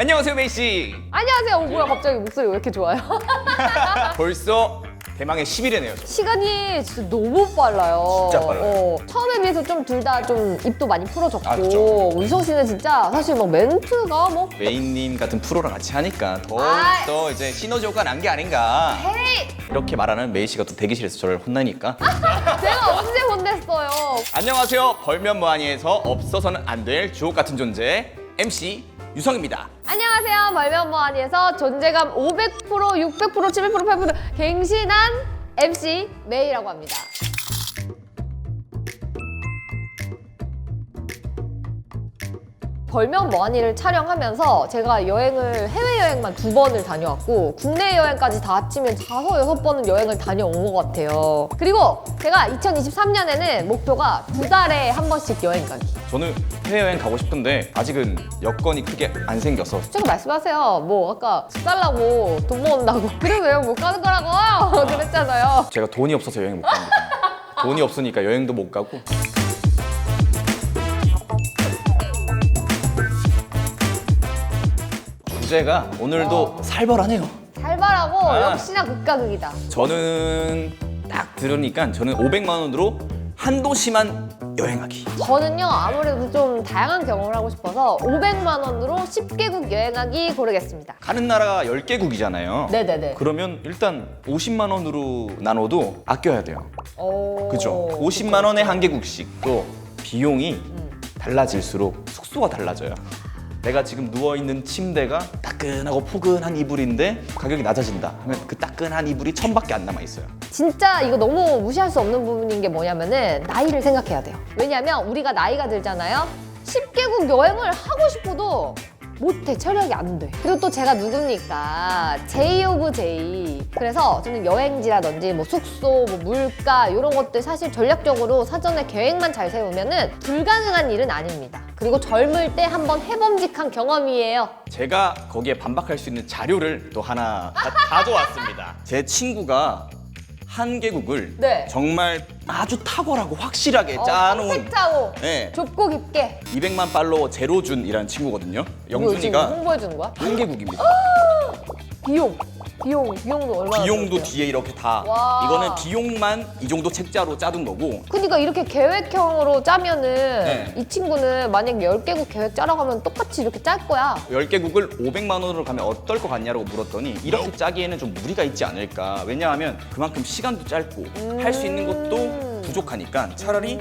안녕하세요 메이 씨. 안녕하세요. 어, 뭐야 갑자기 목소리 왜 이렇게 좋아요? 벌써 대망의 10일이네요. 시간이 진짜 너무 빨라요. 진짜 빨라요. 어, 처음에 비해서 좀 둘 다 좀 입도 많이 풀어졌고 아, 그쵸. 유성 씨는 진짜 사실 뭐 멘트가 뭐 메이님 같은 프로랑 같이 하니까 아이. 더욱더 이제 시너지 효과가 난게 아닌가. 헤이 이렇게 말하는 메이 씨가 또 대기실에서 저를 혼나니까. 제가 언제 혼냈어요? 안녕하세요. 벌면 뭐하니에서 없어서는 안 될 주옥 같은 존재 MC 유성입니다. 안녕하세요. 멀면뭐하니에서 존재감 500%, 600%, 700%, 800% 갱신한 MC 메이라고 합니다. 벌면 뭐하니를 촬영하면서 제가 여행을 해외여행만 두 번을 다녀왔고 국내 여행까지 다 합치면 다섯 여섯 번은 여행을 다녀온 것 같아요. 그리고 제가 2023년에는 목표가 두 달에 한 번씩 여행 가기. 저는 해외여행 가고 싶은데 아직은 여건이 크게 안 생겨서 솔직히 말씀하세요. 뭐 아까 집 살라고 돈 모은다고 그래서 여행 못 가는 거라고 그랬잖아요. 제가 돈이 없어서 여행 못 갑니다. 돈이 없으니까 여행도 못 가고. 주제가 오늘도 살벌하네요. 살벌하고 아. 역시나 극과 극이다. 저는 딱 들으니까 저는 500만 원으로 한 도시만 여행하기. 저는요 아무래도 좀 다양한 경험을 하고 싶어서 500만 원으로 10개국 여행하기 고르겠습니다. 가는 나라가 10개국이잖아요. 네네네. 그러면 일단 50만 원으로 나눠도 아껴야 돼요. 오. 그죠? 50만 원에 한 개국씩 또 비용이 달라질수록 숙소가 달라져요. 내가 지금 누워 있는 침대가 따끈하고 포근한 이불인데 가격이 낮아진다 하면 그 따끈한 이불이 천밖에 안 남아 있어요. 진짜 이거 너무 무시할 수 없는 부분인 게 뭐냐면은 나이를 생각해야 돼요. 왜냐면 우리가 나이가 들잖아요. 10개국 여행을 하고 싶어도 못해 체력이 안 돼. 그리고 또 제가 누굽니까 제이 오브 제이. 그래서 저는 여행지라든지 뭐 숙소, 뭐 물가 이런 것들 사실 전략적으로 사전에 계획만 잘 세우면은 불가능한 일은 아닙니다. 그리고 젊을 때 한번 해봄직한 경험이에요. 제가 거기에 반박할 수 있는 자료를 또 하나 가, 가져왔습니다. 제 친구가 한 개국을 네. 정말 아주 탁월하고 확실하게 어, 짜놓은 팩트하고 네, 좁고 깊게. 200만 팔로워 제로준이라는 친구거든요. 이거 지금 영준이가 홍보해 주는 거야? 한 개국입니다. 비용, 비용, 비용도 얼마나? 비용도 들었어요? 뒤에 이렇게 다 와. 이거는 비용만 이 정도 책자로 짜둔 거고 그러니까 이렇게 계획형으로 짜면은 네. 이 친구는 만약에 10개국 계획 짜라고 하면 똑같이 이렇게 짤 거야. 10개국을 500만 원으로 가면 어떨 것 같냐고 물었더니 이렇게 짜기에는 좀 무리가 있지 않을까 왜냐하면 그만큼 시간도 짧고 할 수 있는 것도 부족하니까 차라리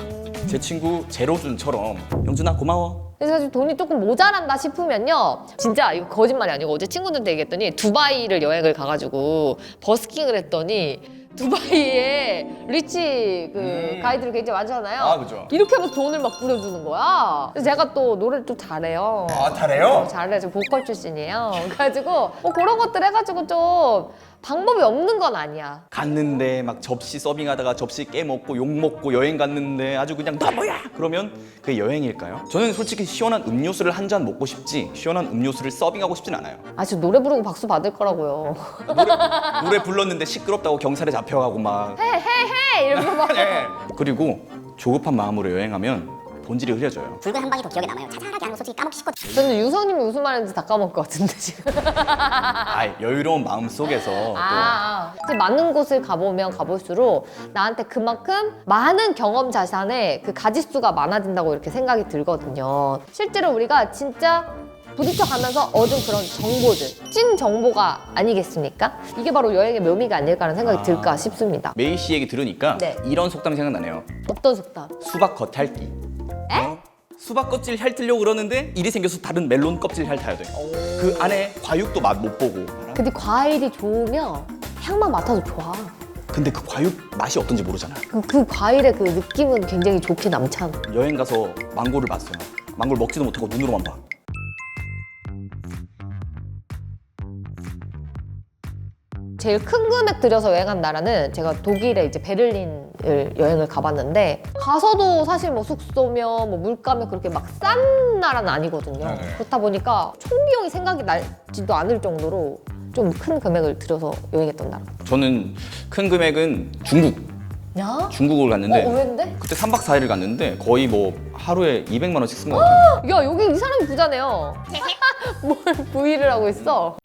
제 친구 제로준처럼 영준아 고마워 그래서 사실 돈이 조금 모자란다 싶으면요. 진짜 이거 거짓말이 아니고 어제 친구들한테 얘기했더니 두바이를 여행을 가가지고 버스킹을 했더니 두바이에 리치 그 음. 가이드를 굉장히 많잖아요. 아, 그죠. 이렇게 하면서 돈을 막 뿌려주는 거야. 그래서 제가 또 노래를 좀 잘해요. 아 잘해요? 잘해. 저 보컬 출신이에요. 그래가지고 뭐 그런 것들 해가지고 좀 방법이 없는 건 아니야. 갔는데 막 접시 서빙하다가 접시 깨먹고 욕먹고 여행 갔는데 아주 그냥 너 뭐야 그러면 그게 여행일까요? 저는 솔직히 시원한 음료수를 한 잔 먹고 싶지 시원한 음료수를 서빙하고 싶진 않아요 아, 저 노래 부르고 박수 받을 거라고요. 노래, 노래 불렀는데 시끄럽다고 경찰에 잡혀가고 막 헤헤헤 이러면서 막. 네. 그리고 조급한 마음으로 여행하면 본질이 흐려져요. 붉은 한 방이 더 기억에 남아요. 자잘하게 하는 거 솔직히 까먹기 쉽거든요. 저는 유성님이 무슨 말인지 다 까먹을 것 같은데 지금. 아, 여유로운 마음 속에서 또 아, 이제 많은 곳을 가보면 가볼수록 나한테 그만큼 많은 경험 자산의 그 가지수가 많아진다고 이렇게 생각이 들거든요. 실제로 우리가 진짜 부딪혀 가면서 얻은 그런 정보들, 찐 정보가 아니겠습니까? 이게 바로 여행의 묘미가 아닐까라는 생각이 아. 들까 싶습니다. 메이 씨 얘기 들으니까 네. 이런 속담이 생각나네요. 어떤 속담? 수박 겉핥기. 어? 수박 껍질 핥으려고 그러는데 일이 생겨서 다른 멜론 껍질 핥아야 돼. 그 안에 과육도 맛 못 보고. 근데 과일이 좋으면 향만 맡아도 좋아. 근데 그 과육 맛이 어떤지 모르잖아. 그, 그 과일의 그 느낌은 굉장히 좋게 남잖아. 여행 가서 망고를 봤어요. 망고를 먹지도 못하고 눈으로만 봐. 제일 큰 금액 들여서 여행한 나라는 제가 독일에 이제 베를린을 여행을 가봤는데 가서도 사실 뭐 숙소며 뭐 물가며 그렇게 막 싼 나라는 아니거든요. 네. 그렇다 보니까 총 비용이 생각이 나지도 않을 정도로 좀 큰 금액을 들여서 여행했던 나라. 저는 큰 금액은 중국. 야? 중국을 갔는데 어, 의외인데? 그때 3박 4일을 갔는데 거의 뭐 하루에 200만 원씩 쓴 것 같아요. 야 여기 이 사람이 부자네요. 뭘 부의를 하고 있어?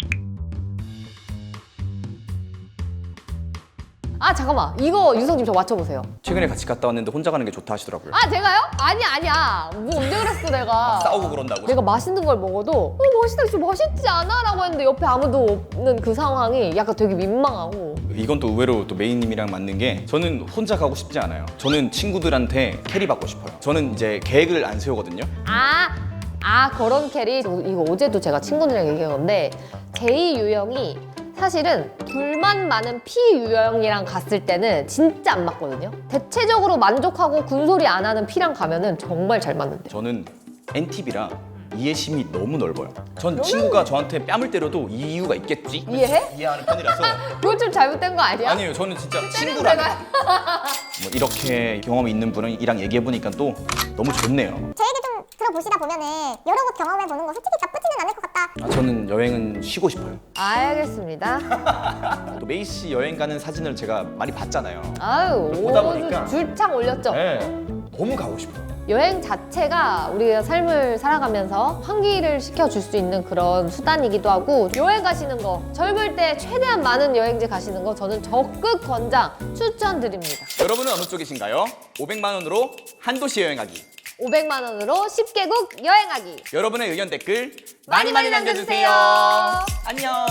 아 잠깐만 이거 유성님 저 맞춰보세요. 최근에 같이 갔다 왔는데 혼자 가는 게 좋다 하시더라고요. 아 제가요? 아니 아니야. 뭐 언제 그랬어 내가. 싸우고 그런다고. 내가 맛있는 걸 먹어도 어 맛있다 진짜 맛있지 않아? 라고 했는데 옆에 아무도 없는 그 상황이 약간 되게 민망하고 이건 또 의외로 또 메인님이랑 맞는 게 저는 혼자 가고 싶지 않아요. 저는 친구들한테 캐리 받고 싶어요. 저는 이제 계획을 안 세우거든요. 아, 아 그런 캐리 저 이거 어제도 제가 친구들이랑 얘기한 건데 제2 유형이 사실은 불만 많은 P 유형이랑 갔을 때는 진짜 안 맞거든요. 대체적으로 만족하고 군소리 안 하는 P랑 가면은 정말 잘 맞는데. 저는 NTV라 이해심이 너무 넓어요. 전 친구가 저한테 뺨을 때려도 이유가 있겠지? 이해해? 이해하는 편이라서 그건 좀 잘못된 거 아니야? 아니에요. 저는 진짜 내가 뭐 이렇게 경험이 있는 분이랑 얘기해 보니까 또 너무 좋네요. 제얘 기좀 들어보시다 보면은 여러 곳 경험해 보는 거 솔직히 나쁘지는 않을 것 같다. 아, 저는 여행은 쉬고 싶어요. 알겠습니다. 또 메이 씨 여행 가는 사진을 제가 많이 봤잖아요. 아유, 보다 오, 보니까. 줄창 올렸죠. 네, 너무 가고 싶어요. 여행 자체가 우리가 삶을 살아가면서 환기를 시켜줄 수 있는 그런 수단이기도 하고 여행 가시는 거 젊을 때 최대한 많은 여행지 가시는 거 저는 적극 권장 추천드립니다. 여러분은 어느 쪽이신가요? 500만 원으로 한 도시 여행하기. 500만 원으로 10개국 여행하기 여러분의 의견 댓글 많이 많이 남겨주세요. 안녕.